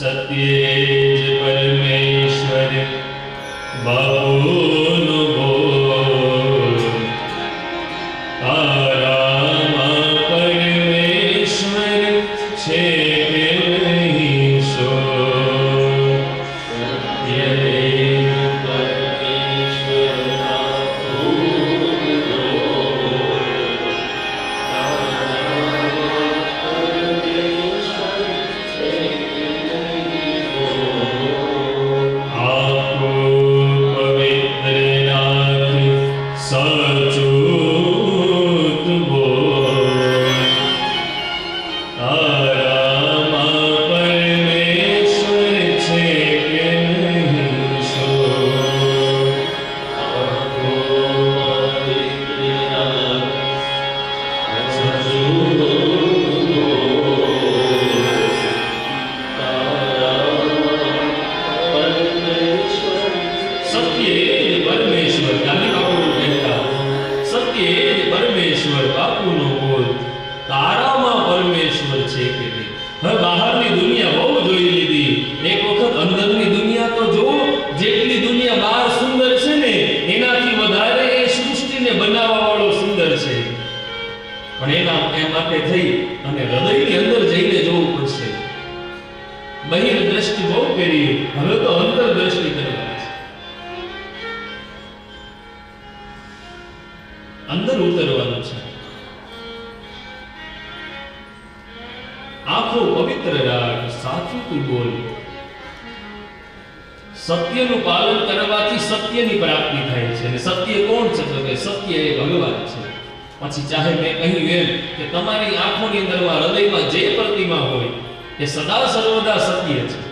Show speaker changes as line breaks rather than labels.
सत्यज परमेश्वर बहु नभो पारामश्वरी Yeah. એ પરમેશ્વર બાપુનો બોધ તારામાં પરમેશ્વર છે કે હવે બહારની દુનિયા બહુ જોઈ લીધી. એક વખત અંદરની દુનિયા તો જો જેટલી દુનિયા બહાર સુંદર છે ને, એનાથી વધારે એ સૃષ્ટિને બનાવવા વાળો સુંદર છે. પણ એના એ માટે થઈ અને હૃદયની અંદર જઈને જોવું પડશે. બહિર દ્રષ્ટિ બહુ કરી. હવે અંદર ઉતરવાનું છે. આંખો પવિત્ર રાગ સાચું તું બોલ. સત્યનું પાલન કરવાથી સત્યની પ્રાપ્તિ થાય છે. અને સત્ય કોણ છે? તો કે સત્ય એ ભગવાન છે. પછી ચાહે મેં કહ્યું એમ કે તમારી આંખોની અંદરમાં હૃદયમાં જે પ્રતિમા હોય, એ સદા સર્વદા સત્ય છે.